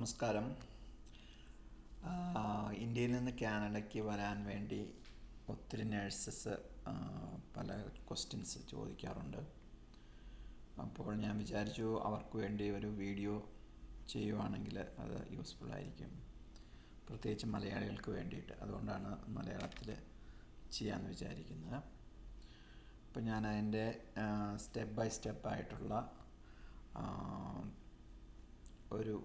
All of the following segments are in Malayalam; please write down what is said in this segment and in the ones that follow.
നമസ്കാരം. ഇന്ത്യയിൽ നിന്ന് കാനഡയ്ക്ക് വരാൻ വേണ്ടി ഒത്തിരി നേഴ്സസ് പല ക്വസ്റ്റ്യൻസ് ചോദിക്കാറുണ്ട്. അപ്പോൾ ഞാൻ വിചാരിച്ചു അവർക്ക് വേണ്ടി ഒരു വീഡിയോ ചെയ്യുവാണെങ്കിൽ അത് യൂസ്ഫുൾ ആയിരിക്കും. പ്രത്യേകിച്ച് മലയാളികൾക്ക് വേണ്ടിയിട്ട്. അതുകൊണ്ടാണ് മലയാളത്തിൽ ചെയ്യാമെന്ന് വിചാരിക്കുന്നത്. അപ്പോൾ ഞാൻ അതിന്റെ സ്റ്റെപ്പ് ബൈ സ്റ്റെപ്പായിട്ടുള്ള ഒരു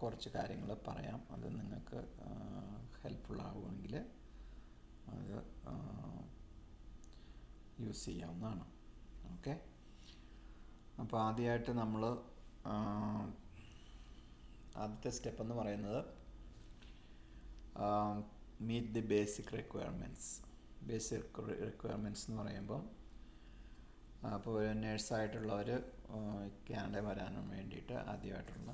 കുറച്ച് കാര്യങ്ങൾ പറയാം. അത് നിങ്ങൾക്ക് ഹെൽപ്ഫുൾ ആവുമെങ്കിൽ അത് യൂസ് ചെയ്യാവുന്നതാണ്. ഓക്കെ അപ്പോൾ ആദ്യമായിട്ട് നമ്മൾ ആദ്യത്തെ സ്റ്റെപ്പ് എന്ന് പറയുന്നത് meet the basic requirements basic requirements എന്ന് പറയുമ്പം അപ്പോൾ ഒരു നേഴ്സായിട്ടുള്ളവർ കാനഡ വരാനും വേണ്ടിയിട്ട് ആദ്യമായിട്ടുള്ള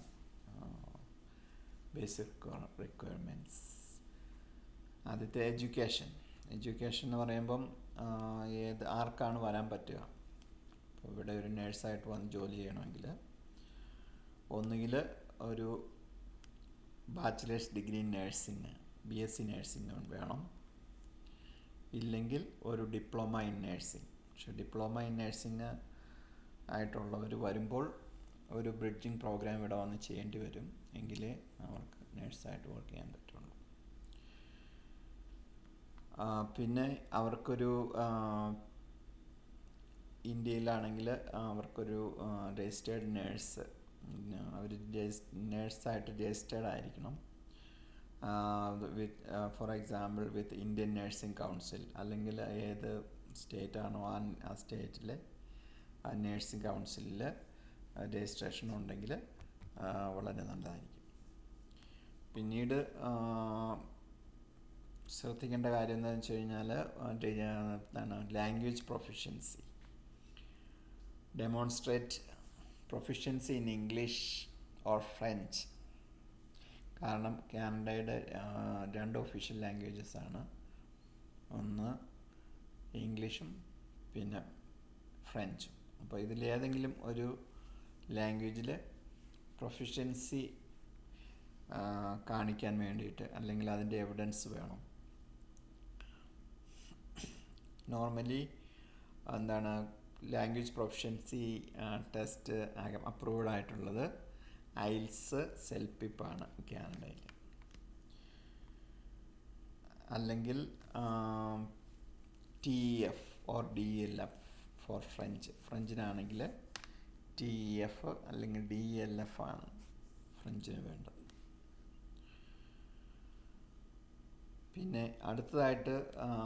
ബേസിക് റിക്വയർമെന്റ്സ് ആദ്യത്തെ എഡ്യൂക്കേഷൻ എഡ്യൂക്കേഷൻ എന്ന് പറയുമ്പം ഏത് ആർക്കാണ് വരാൻ പറ്റുക? അപ്പോൾ ഇവിടെ ഒരു നേഴ്സായിട്ട് വന്ന് ജോലി ചെയ്യണമെങ്കിൽ ഒന്നുകിൽ ഒരു bachelor's degree nursing B S C nursing വേണം. ഇല്ലെങ്കിൽ ഒരു ഡിപ്ലോമ ഇൻ നേഴ്സിംഗ് പക്ഷെ ഡിപ്ലോമ ഇൻ നേഴ്സിംഗ് ആയിട്ടുള്ളവർ വരുമ്പോൾ ഒരു ബ്രിഡ്ജിങ് പ്രോഗ്രാം ഇവിടെ വന്ന് ചെയ്യേണ്ടി വരും. എങ്കിലേ അവർക്ക് നേഴ്സായിട്ട് വർക്ക് ചെയ്യാൻ പറ്റുള്ളൂ. പിന്നെ അവർക്കൊരു ഇന്ത്യയിലാണെങ്കിൽ അവർക്കൊരു രജിസ്റ്റേർഡ് നേഴ്സ് അവർ നേഴ്സായിട്ട് രജിസ്റ്റേർഡ് ആയിരിക്കണം. With for example with Indian nursing council അല്ലെങ്കിൽ ഏത് സ്റ്റേറ്റ് ആണോ ആ ആ സ്റ്റേറ്റിലെ നേഴ്സിംഗ് കൗൺസിലിൽ രജിസ്ട്രേഷൻ ഉണ്ടെങ്കിൽ വളരെ നല്ലതായിരിക്കും. പിന്നീട് ശ്രദ്ധിക്കേണ്ട കാര്യം എന്താണെന്ന് വെച്ച് കഴിഞ്ഞാൽ എന്താണ് language proficiency demonstrate proficiency in English or French കാരണം കാനഡയുടെ രണ്ട് ഒഫീഷ്യൽ ലാംഗ്വേജസ് ആണ്. ഒന്ന് ഇംഗ്ലീഷും പിന്നെ ഫ്രഞ്ചും അപ്പോൾ ഇതിലേതെങ്കിലും ഒരു ലാംഗ്വേജിൽ പ്രൊഫിഷ്യൻസി കാണിക്കാൻ വേണ്ടിയിട്ട് അല്ലെങ്കിൽ അതിന്റെ എവിഡൻസ് വേണം. നോർമലി എന്താണ് ലാംഗ്വേജ് പ്രൊഫഷൻസി ടെസ്റ്റ് അപ്രൂവ്ഡ് ആയിട്ടുള്ളത് ഐൽസ് സെൽപിപ്പാണ് കാനഡയിൽ. അല്ലെങ്കിൽ T F or D L F for French ഫ്രഞ്ചിനാണെങ്കിൽ T F അല്ലെങ്കിൽ ഡി എൽ എഫ് ആണ് ഫ്രഞ്ചിന് വേണ്ടത്. പിന്നെ അടുത്തതായിട്ട്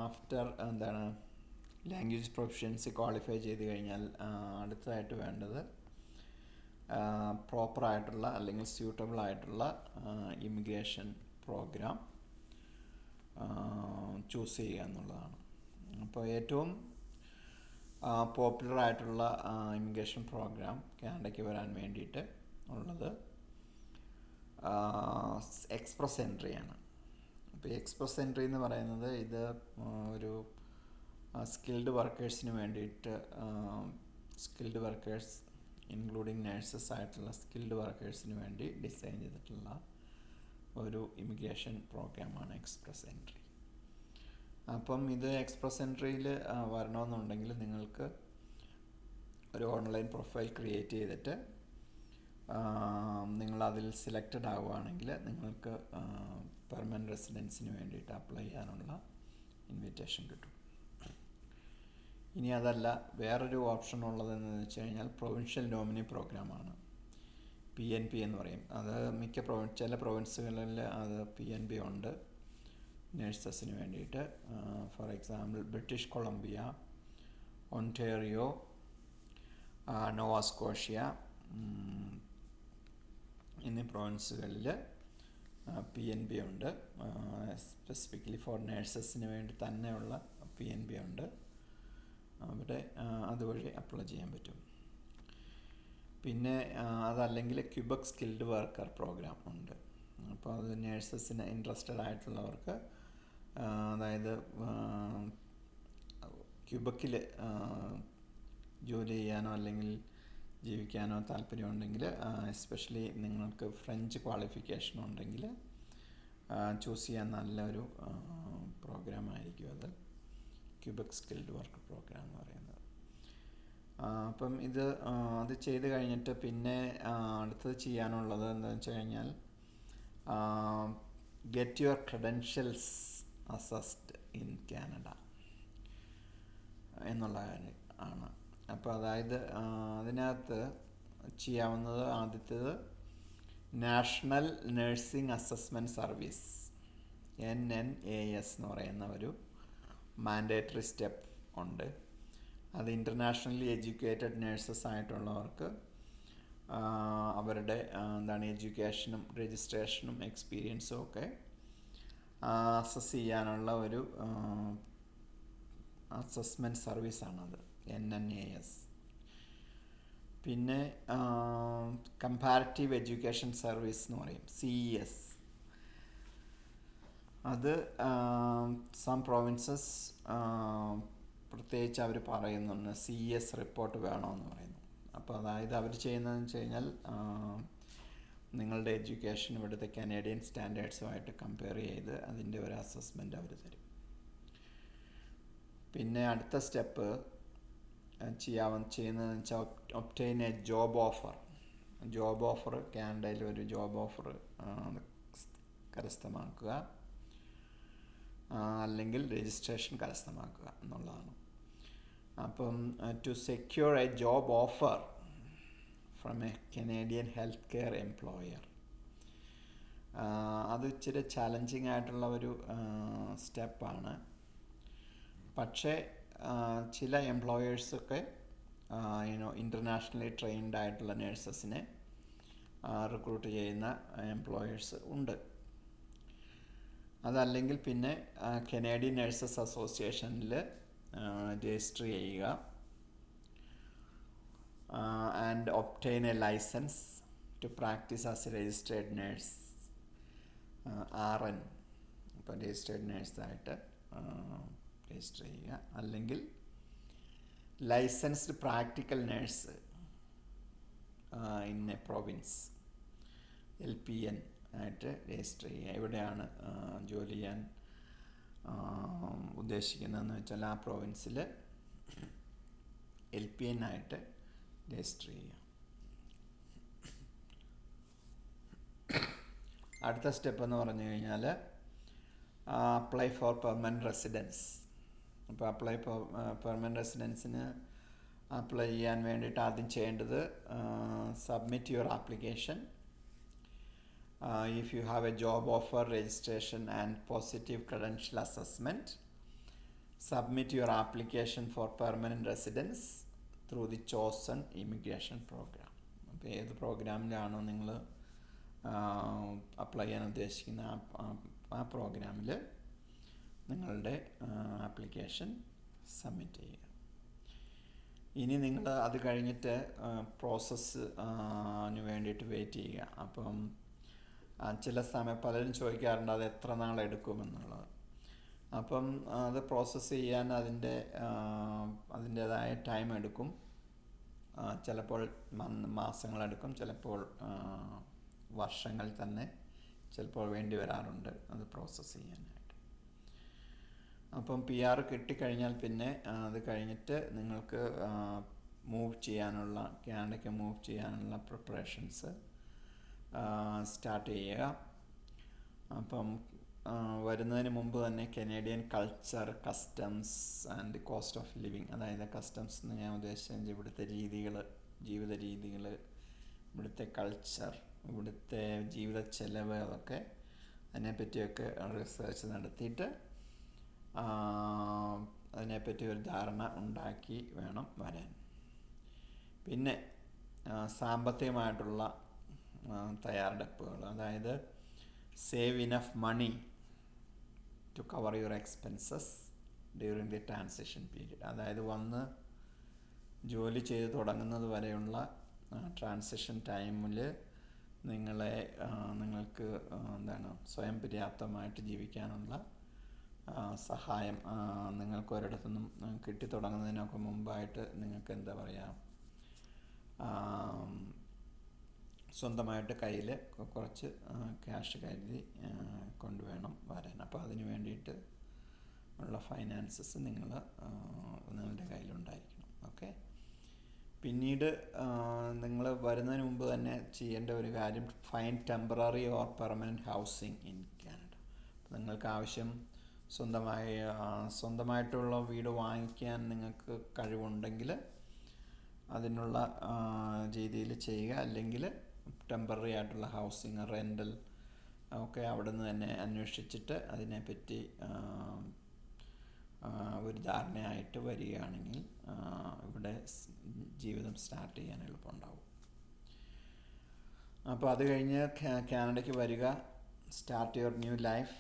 ആഫ്റ്റർ എന്താണ് ലാംഗ്വേജ് പ്രൊഫഷൻസി ക്വാളിഫൈ ചെയ്ത് കഴിഞ്ഞാൽ അടുത്തതായിട്ട് വേണ്ടത് പ്രോപ്പറായിട്ടുള്ള അല്ലെങ്കിൽ സ്യൂട്ടബിൾ ആയിട്ടുള്ള ഇമിഗ്രേഷൻ പ്രോഗ്രാം ചൂസ് ചെയ്യുക എന്നുള്ളതാണ്. അപ്പോൾ ഏറ്റവും പോപ്പുലർ ആയിട്ടുള്ള ഇമിഗ്രേഷൻ പ്രോഗ്രാം കാനഡയ്ക്ക് വരാൻ വേണ്ടിയിട്ട് ഉള്ളത് എക്സ്പ്രസ് എൻട്രിയാണ് അപ്പോൾ എക്സ്പ്രസ് എൻട്രി എന്ന് പറയുന്നത് ഇത് ഒരു സ്കിൽഡ് വർക്കേഴ്സിന് വേണ്ടിയിട്ട് സ്കിൽഡ് വർക്കേഴ്സ് ഇൻക്ലൂഡിങ് നേഴ്സസ് ആയിട്ടുള്ള സ്കിൽഡ് വർക്കേഴ്സിന് വേണ്ടി ഡിസൈൻ ചെയ്തിട്ടുള്ള ഒരു ഇമിഗ്രേഷൻ പ്രോഗ്രാമാണ് എക്സ്പ്രസ് എൻട്രി. അപ്പം ഇത് എക്സ്പ്രസ് എൻട്രിയിൽ വരണമെന്നുണ്ടെങ്കിൽ നിങ്ങൾക്ക് ഒരു ഓൺലൈൻ പ്രൊഫൈൽ ക്രിയേറ്റ് ചെയ്തിട്ട് നിങ്ങൾ അതിൽ സെലക്റ്റഡ് ആവുകയാണെങ്കിൽ നിങ്ങൾക്ക് പെർമനന്റ് റെസിഡൻസിന് വേണ്ടിയിട്ട് അപ്ലൈ ചെയ്യാനുള്ള ഇൻവിറ്റേഷൻ കിട്ടും. ഇനി അതല്ല വേറൊരു ഓപ്ഷൻ ഉള്ളതെന്ന് വെച്ച് കഴിഞ്ഞാൽ പ്രൊവിൻഷ്യൽ നോമിനി പ്രോഗ്രാമാണ് പി എൻ പി എന്ന് പറയും. അത് മിക്ക പ്രൊവിൻ ചില പ്രൊവിൻസുകളിൽ അത് പി എൻ പി ഉണ്ട്. നേഴ്സസിന് വേണ്ടിയിട്ട് for example British Columbia Ontario Nova Scotia എന്നീ പ്രോവിൻസുകളിൽ പി എൻ ബി ഉണ്ട്. സ്പെസിഫിക്കലി ഫോർ നേഴ്സസിന് വേണ്ടി തന്നെയുള്ള പി എൻ ബി ഉണ്ട്. അവിടെ അതുവഴി അപ്ലൈ ചെയ്യാൻ പറ്റും. പിന്നെ അതല്ലെങ്കിൽ ക്യൂബക് സ്കിൽഡ് വർക്കർ പ്രോഗ്രാം ഉണ്ട്. അപ്പോൾ അത് നേഴ്സസിന് ഇൻട്രസ്റ്റഡ് ആയിട്ടുള്ളവർക്ക് അതായത് ക്യൂബക്കിൽ ജോലി ചെയ്യാനോ അല്ലെങ്കിൽ ജീവിക്കാനോ താല്പര്യമുണ്ടെങ്കിൽ എസ്പെഷ്യലി നിങ്ങൾക്ക് ഫ്രഞ്ച് ക്വാളിഫിക്കേഷൻ ഉണ്ടെങ്കിൽ ചൂസ് ചെയ്യാൻ നല്ലൊരു പ്രോഗ്രാം ആയിരിക്കും അത്. ക്യൂബക് സ്കിൽഡ് വർക്ക് പ്രോഗ്രാം എന്ന് പറയുന്നത്. അപ്പം ഇത് അത് ചെയ്ത് കഴിഞ്ഞിട്ട് പിന്നെ അടുത്തത് ചെയ്യാനുള്ളത് എന്താണെന്ന് വെച്ച് കഴിഞ്ഞാൽ get your credentials assessed in Canada എന്നുള്ള ആണ്. അപ്പോൾ അതായത് അതിനകത്ത് ചെയ്യാവുന്നത് ആദ്യത്തേത് national nursing assessment service N N A S എന്ന് പറയുന്ന ഒരു മാൻഡേറ്ററി സ്റ്റെപ്പ് ഉണ്ട്. അത് ഇന്റർനാഷണലി എഡ്യൂക്കേറ്റഡ് നേഴ്സസ് ആയിട്ടുള്ളവർക്ക് അവരുടെ എന്താണ് എഡ്യൂക്കേഷനും രജിസ്ട്രേഷനും എക്സ്പീരിയൻസും ഒക്കെ അസസ് ചെയ്യാനുള്ള ഒരു അസസ്മെന്റ് സർവീസാണത് എൻ എൻ എ എസ് പിന്നെ കമ്പാരിറ്റീവ് എഡ്യൂക്കേഷൻ സർവീസ് എന്ന് പറയും. സി ഇ എസ് അത് സം പ്രൊവിൻസസ് പ്രത്യേകിച്ച് അവർ പറയുന്നുണ്ട്. സി എസ് റിപ്പോർട്ട് വേണമെന്ന് പറയുന്നു. അപ്പോൾ അതായത് അവർ ചെയ്യുന്നതെന്ന് വെച്ച് കഴിഞ്ഞാൽ നിങ്ങളുടെ എഡ്യൂക്കേഷൻ ഇവിടുത്തെ കനേഡിയൻ സ്റ്റാൻഡേർഡ്സുമായിട്ട് കമ്പയർ ചെയ്ത് അതിന്റെ ഒരു അസസ്മെന്റ് അവർ തരും. പിന്നെ അടുത്ത സ്റ്റെപ്പ് ചെയ്യാവുന്ന ചെയ്യുന്നതെന്ന് വെച്ചാൽ obtain a job offer job offer കാനഡയിൽ ഒരു ജോബ് ഓഫർ കരസ്ഥമാക്കുക. അല്ലെങ്കിൽ രജിസ്ട്രേഷൻ കരസ്ഥമാക്കുക എന്നുള്ളതാണ്. അപ്പം to secure a job offer from a Canadian health care employer അത് ഇച്ചിരി ചാലഞ്ചിങ് ആയിട്ടുള്ള ഒരു സ്റ്റെപ്പാണ് പക്ഷേ ചില എംപ്ലോയേഴ്സൊക്കെ യുനോ ഇന്റർനാഷണലി ട്രെയിൻഡ് ആയിട്ടുള്ള നേഴ്സസിനെ റിക്രൂട്ട് ചെയ്യുന്ന എംപ്ലോയേഴ്സ് ഉണ്ട്. അതല്ലെങ്കിൽ പിന്നെ കനേഡിയൻ നേഴ്സസ് അസോസിയേഷനിൽ രജിസ്റ്റർ ചെയ്യുക. And obtain a licence to practise as a registered nurse R N ഇപ്പോൾ രജിസ്റ്റേർഡ് നേഴ്സായിട്ട് രജിസ്റ്റർ ചെയ്യുക. അല്ലെങ്കിൽ licensed practical nurse in a province L P N ആയിട്ട് രജിസ്റ്റർ ചെയ്യുക. എവിടെയാണ് ജോലി ചെയ്യാൻ ഉദ്ദേശിക്കുന്നതെന്ന് വെച്ചാൽ ആ പ്രോവിൻസിൽ എൽ പി എൻ ആയിട്ട് രജിസ്റ്റർ ചെയ്യുക അടുത്ത സ്റ്റെപ്പ് എന്ന് പറഞ്ഞു കഴിഞ്ഞാൽ അപ്ലൈ ഫോർ പെർമനന്റ് റെസിഡൻസ് അപ്പോൾ അപ്ലൈ ഫോർ പെർമനന്റ് റെസിഡൻസിന് അപ്ലൈ ചെയ്യാൻ വേണ്ടിയിട്ട് ആദ്യം ചെയ്യേണ്ടത് submit your application if you have a job offer registration and positive credential assessment submit your application for permanent residence through the chosen immigration programme അപ്പോൾ ഏത് പ്രോഗ്രാമിലാണോ നിങ്ങൾ അപ്ലൈ ചെയ്യാൻ ഉദ്ദേശിക്കുന്ന ആ പ്രോഗ്രാമിൽ നിങ്ങളുടെ ആപ്ലിക്കേഷൻ സബ്മിറ്റ് ചെയ്യുക. ഇനി നിങ്ങൾ അത് കഴിഞ്ഞിട്ട് പ്രോസസ്സ് വേണ്ടിയിട്ട് വെയിറ്റ് ചെയ്യുക. അപ്പം ചില സമയം പലരും ചോദിക്കാറുണ്ട് അത് എത്ര നാളെടുക്കുമെന്നുള്ളത് അപ്പം അത് പ്രോസസ്സ് ചെയ്യാൻ അതിന്റെ അതിന്റേതായ ടൈം എടുക്കും. ചിലപ്പോൾ മാസങ്ങളെടുക്കും ചിലപ്പോൾ വർഷങ്ങൾ തന്നെ ചിലപ്പോൾ വേണ്ടി വരാറുണ്ട് അത് പ്രോസസ്സ് ചെയ്യാനായിട്ട്. അപ്പം പി ആർ കിട്ടിക്കഴിഞ്ഞാൽ പിന്നെ അത് കഴിഞ്ഞിട്ട് നിങ്ങൾക്ക് മൂവ് ചെയ്യാനുള്ള കാനഡയ്ക്ക് മൂവ് ചെയ്യാനുള്ള പ്രിപ്പറേഷൻസ് സ്റ്റാർട്ട് ചെയ്യുക. അപ്പം വരുന്നതിന് മുമ്പ് തന്നെ Canadian culture customs and cost of living അതായത് കസ്റ്റംസ് എന്ന് ഞാൻ ഉദ്ദേശിച്ചത് ഇവിടുത്തെ രീതികൾ ജീവിത രീതികൾ ഇവിടുത്തെ കൾച്ചർ ഇവിടുത്തെ ജീവിത ചെലവ് അതൊക്കെ അതിനെപ്പറ്റിയൊക്കെ റിസർച്ച് നടത്തിയിട്ട് അതിനെപ്പറ്റി ഒരു ധാരണ ഉണ്ടാക്കി വേണം വരാൻ. പിന്നെ സാമ്പത്തികമായിട്ടുള്ള തയ്യാറെടുപ്പുകൾ. അതായത് save enough money to cover your expenses during the transition period അതായത് വന്ന് ജോലി ചെയ്ത് തുടങ്ങുന്നത് വരെയുള്ള ട്രാൻസിഷൻ ടൈമിൽ നിങ്ങളെ നിങ്ങൾക്ക് എന്താണ് സ്വയം പര്യാപ്തമായിട്ട് ജീവിക്കാനുള്ള സഹായം നിങ്ങൾക്ക് ഒരിടത്തുനിന്നും കിട്ടി തുടങ്ങുന്നതിനൊക്കെ മുമ്പായിട്ട് നിങ്ങൾക്ക് എന്താ പറയുക സ്വന്തമായിട്ട് കയ്യിൽ കുറച്ച് ക്യാഷ് കരുതി കൊണ്ടുവേണം വരാൻ. അപ്പോൾ അതിന് വേണ്ടിയിട്ട് ഉള്ള ഫൈനാൻസസ് നിങ്ങൾ നിങ്ങളുടെ കയ്യിലുണ്ടായിരിക്കണം. ഓക്കെ? പിന്നീട് നിങ്ങൾ വരുന്നതിന് മുമ്പ് തന്നെ ചെയ്യേണ്ട ഒരു കാര്യം find temporary or permanent housing in Canada നിങ്ങൾക്ക് ആവശ്യം സ്വന്തമായി സ്വന്തമായിട്ടുള്ള വീട് വാങ്ങിക്കാൻ നിങ്ങൾക്ക് കഴിവുണ്ടെങ്കിൽ അതിനുള്ള രീതിയിൽ ചെയ്യുക. അല്ലെങ്കിൽ ടെമ്പററി ആയിട്ടുള്ള ഹൗസിങ് റെന്റൽ ഒക്കെ അവിടെ നിന്ന് തന്നെ അന്വേഷിച്ചിട്ട് അതിനെപ്പറ്റി ഒരു ധാരണയായിട്ട് വരികയാണെങ്കിൽ ഇവിടെ ജീവിതം സ്റ്റാർട്ട് ചെയ്യാൻ എളുപ്പമുണ്ടാവും. അപ്പോൾ അത് കഴിഞ്ഞ് കാനഡയ്ക്ക് വരിക. Start your new life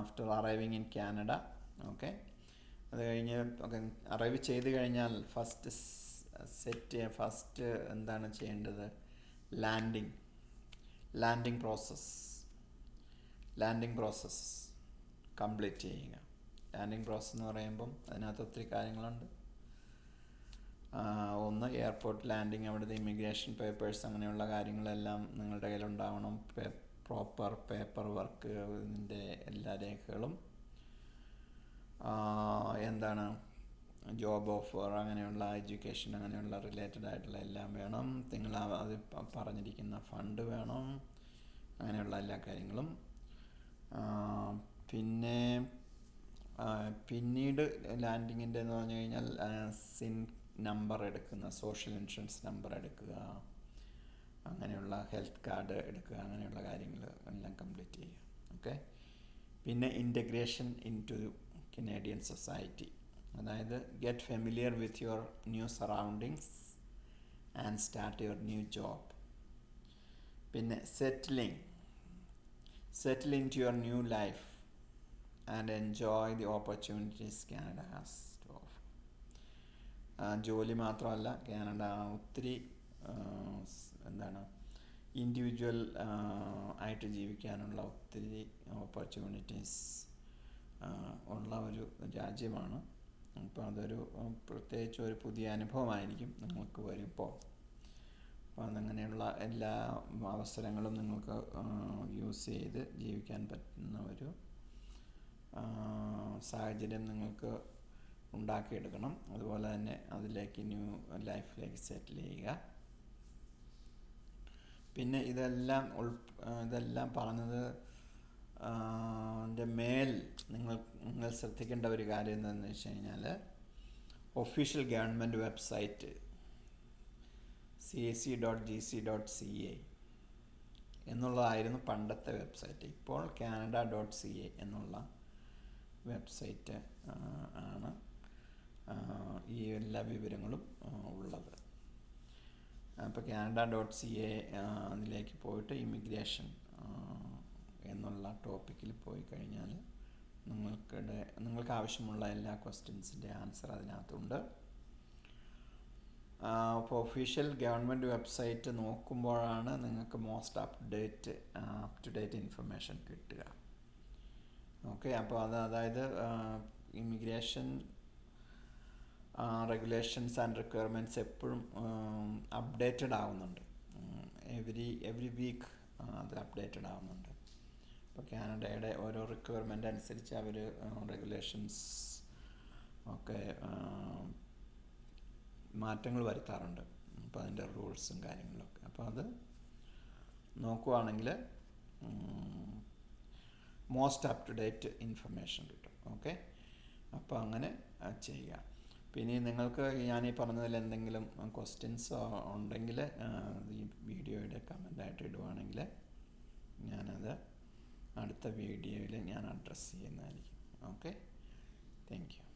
after arriving in Canada okay അത് കഴിഞ്ഞ് അറൈവ് ചെയ്ത് കഴിഞ്ഞാൽ ഫസ്റ്റ് സെറ്റ് ഫസ്റ്റ് എന്താണ് ചെയ്യേണ്ടത്? Landing landing process landing process complete ചെയ്യുക. ലാൻഡിങ് പ്രോസസ്സ് എന്ന് പറയുമ്പം അതിനകത്ത് ഒത്തിരി കാര്യങ്ങളുണ്ട്. ഒന്ന് എയർപോർട്ട് ലാൻഡിങ് അവിടുത്തെ ഇമിഗ്രേഷൻ പേപ്പേഴ്സ് അങ്ങനെയുള്ള കാര്യങ്ങളെല്ലാം നിങ്ങളുടെ കയ്യിലുണ്ടാവണം. പ്രോപ്പർ പേപ്പർ വർക്ക് ഇതിന്റെ എല്ലാ രേഖകളും. എന്താണ്? ജോബ് ഓഫർ അങ്ങനെയുള്ള എഡ്യൂക്കേഷൻ അങ്ങനെയുള്ള റിലേറ്റഡ് ആയിട്ടുള്ള എല്ലാം വേണം. നിങ്ങൾ അത് പറഞ്ഞിരിക്കുന്ന ഫണ്ട് വേണം. അങ്ങനെയുള്ള എല്ലാ കാര്യങ്ങളും. പിന്നെ പിന്നീട് ലാൻഡിങ്ങിന്റെ എന്ന് പറഞ്ഞു കഴിഞ്ഞാൽ സിൻ നമ്പർ എടുക്കുന്ന സോഷ്യൽ ഇൻഷുറൻസ് നമ്പർ എടുക്കുക അങ്ങനെയുള്ള ഹെൽത്ത് കാർഡ് എടുക്കുക അങ്ങനെയുള്ള കാര്യങ്ങൾ എല്ലാം കംപ്ലീറ്റ് ചെയ്യുക. ഓക്കെ? പിന്നെ integration into Canadian society. അതായത് get familiar with your new surroundings and start your new job പിന്നെ settling settle into your new life and enjoy the opportunities Canada has to offer ജോലി മാത്രമല്ല കാനഡ ഒത്തിരി എന്താണ് ഇൻഡിവിജ്വൽ ആയിട്ട് ജീവിക്കാനുള്ള ഒത്തിരി ഓപ്പർച്യൂണിറ്റീസ് ഉള്ള ഒരു രാജ്യമാണ്. അപ്പോൾ അതൊരു പ്രത്യേകിച്ച് ഒരു പുതിയ അനുഭവമായിരിക്കും നിങ്ങൾക്ക് വരുമ്പോൾ. അപ്പോൾ അതങ്ങനെയുള്ള എല്ലാ അവസരങ്ങളും നിങ്ങൾക്ക് യൂസ് ചെയ്ത് ജീവിക്കാൻ പറ്റുന്ന ഒരു സാഹചര്യം നിങ്ങൾക്ക് ഉണ്ടാക്കിയെടുക്കണം. അതുപോലെ തന്നെ അതിലേക്ക് ന്യൂ ലൈഫിലേക്ക് സെറ്റിൽ ചെയ്യുക. പിന്നെ ഇതെല്ലാം ഉൾ ഇതെല്ലാം പറഞ്ഞത് മേൽ നിങ്ങൾ നിങ്ങൾ ശ്രദ്ധിക്കേണ്ട ഒരു കാര്യം എന്താണെന്ന് വെച്ച് കഴിഞ്ഞാൽ official government website C A C dot G C dot C A എന്നുള്ളതായിരുന്നു പണ്ടത്തെ വെബ്സൈറ്റ്. ഇപ്പോൾ കാനഡ ഡോട്ട് സി എ എന്നുള്ള വെബ്സൈറ്റ് ആണ് ഈ എല്ലാ വിവരങ്ങളും ഉള്ളത്. അപ്പോൾ കാനഡ ഡോട്ട് സി എ അതിലേക്ക് പോയിട്ട് ഇമിഗ്രേഷൻ എന്നുള്ള ടോപ്പിക്കിൽ പോയി കഴിഞ്ഞാൽ നിങ്ങൾക്കിടെ നിങ്ങൾക്ക് ആവശ്യമുള്ള എല്ലാ ക്വസ്റ്റ്യൻസിന്റെ ആൻസർ അതിനകത്തുണ്ട്. അപ്പോൾ ഒഫീഷ്യൽ ഗവൺമെന്റ് വെബ്സൈറ്റ് നോക്കുമ്പോഴാണ് നിങ്ങൾക്ക് most update up to date information കിട്ടുക. ഓക്കെ അപ്പോൾ അത് അതായത് ഇമിഗ്രേഷൻ റെഗുലേഷൻസ് ആൻഡ് റിക്വയർമെന്റ്സ് എപ്പോഴും അപ്ഡേറ്റഡ് ആവുന്നുണ്ട്. എവരി എവറി വീക്ക് അത് അപ്ഡേറ്റഡ് ആവുന്നുണ്ട്. ഇപ്പോൾ കാനഡയുടെ ഓരോ റിക്വയർമെന്റ് അനുസരിച്ച് അവർ റെഗുലേഷൻസ് ഒക്കെ മാറ്റങ്ങൾ വരുത്താറുണ്ട്. അപ്പോൾ അതിന്റെ റൂൾസും കാര്യങ്ങളൊക്കെ. അപ്പോൾ അത് നോക്കുവാണെങ്കിൽ most up to date information കിട്ടും. ഓക്കെ അപ്പോൾ അങ്ങനെ ചെയ്യുക പിന്നെ നിങ്ങൾക്ക് ഞാൻ ഈ പറഞ്ഞതിൽ എന്തെങ്കിലും ക്വസ്റ്റ്യൻസ് ഉണ്ടെങ്കിൽ ഈ വീഡിയോയുടെ കമന്റായിട്ട് ഇടുവാണെങ്കിൽ ഞാനത് അടുത്ത വീഡിയോയിൽ ഞാൻ അഡ്രസ്സ് ചെയ്യുന്നതായിരിക്കും. Okay thank you